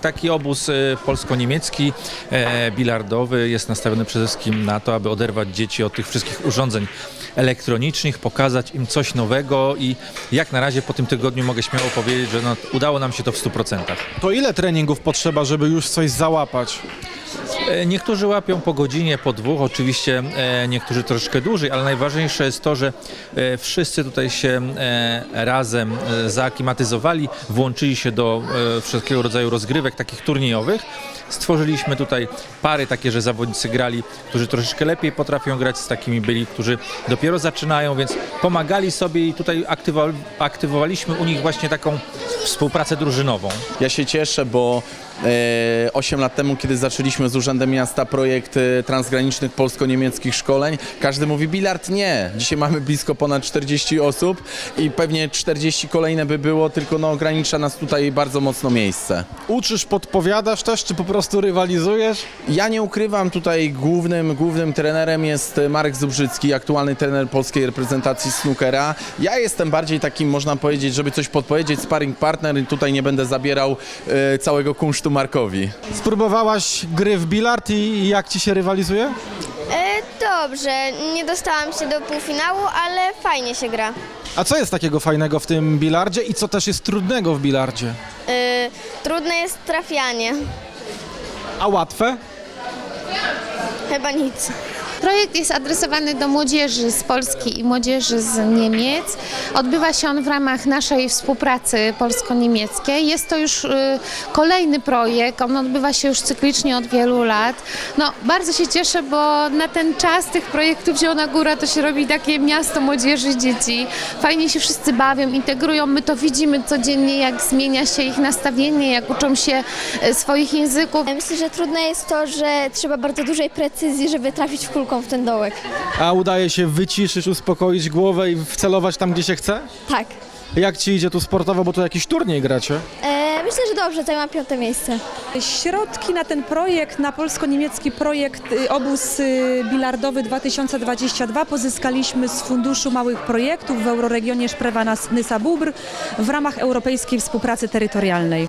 Taki obóz e, polsko-niemiecki, e, bilardowy jest nastawiony przede wszystkim na to, aby oderwać dzieci od tych wszystkich urządzeń elektronicznych, pokazać im coś nowego i jak na razie po tym tygodniu mogę śmiało powiedzieć, że no, udało nam się to w 100%. To ile treningów potrzeba, żeby już coś załapać? E, Niektórzy łapią po godzinie, po dwóch, oczywiście e, niektórzy troszeczkę dłużej, ale najważniejsze jest to, że e, wszyscy tutaj się razem zaaklimatyzowali, włączyli się do wszelkiego rodzaju rozgrywek takich turniejowych. Stworzyliśmy tutaj pary takie, że zawodnicy grali, którzy troszeczkę lepiej potrafią grać, z takimi byli, którzy dopiero zaczynają, więc pomagali sobie i tutaj aktywowaliśmy u nich właśnie taką współpracę drużynową. Ja się cieszę, bo e, 8 lat temu, kiedy zaczęliśmy z Miasta projekt transgranicznych polsko-niemieckich szkoleń, każdy mówi bilard nie. Dzisiaj mamy blisko ponad 40 osób i pewnie 40 kolejne by było, tylko no, ogranicza nas tutaj bardzo mocno miejsce. Uczysz, podpowiadasz też, czy po prostu rywalizujesz? Ja nie ukrywam, tutaj głównym, głównym trenerem jest Marek Zubrzycki, aktualny trener polskiej reprezentacji snookera. Ja jestem bardziej takim, można powiedzieć, żeby coś podpowiedzieć, sparring partner i tutaj nie będę zabierał e, całego kunsztu Markowi. Spróbowałaś gry w bilard i jak ci się rywalizuje? E, dobrze, nie dostałam się do półfinału, ale fajnie się gra. A co jest takiego fajnego w tym bilardzie i co też jest trudnego w bilardzie? E, trudne jest trafianie. A łatwe? Chyba nic. Projekt jest adresowany do młodzieży z Polski i młodzieży z Niemiec. Odbywa się on w ramach naszej współpracy polsko-niemieckiej. Jest to już y, kolejny projekt, on odbywa się już cyklicznie od wielu lat. No, bardzo się cieszę, bo na ten czas tych projektów Zielona Góra to się robi takie miasto młodzieży, dzieci. Fajnie się wszyscy bawią, integrują. My to widzimy codziennie, jak zmienia się ich nastawienie, jak uczą się y, swoich języków. Myślę, że trudne jest to, że trzeba bardzo dużej precyzji, żeby trafić w w ten dołek. A udaje się wyciszyć, uspokoić głowę i wcelować tam, gdzie się chce? Tak. Jak ci idzie tu sportowo, bo tu jakiś turniej gracie? E, myślę, że dobrze, zajmę piąte miejsce. Środki na ten projekt, na polsko-niemiecki projekt y, Obóz y, Bilardowy 2022 pozyskaliśmy z Funduszu Małych Projektów w Euroregionie Szprewa-Nysa-Bubr w ramach Europejskiej Współpracy Terytorialnej.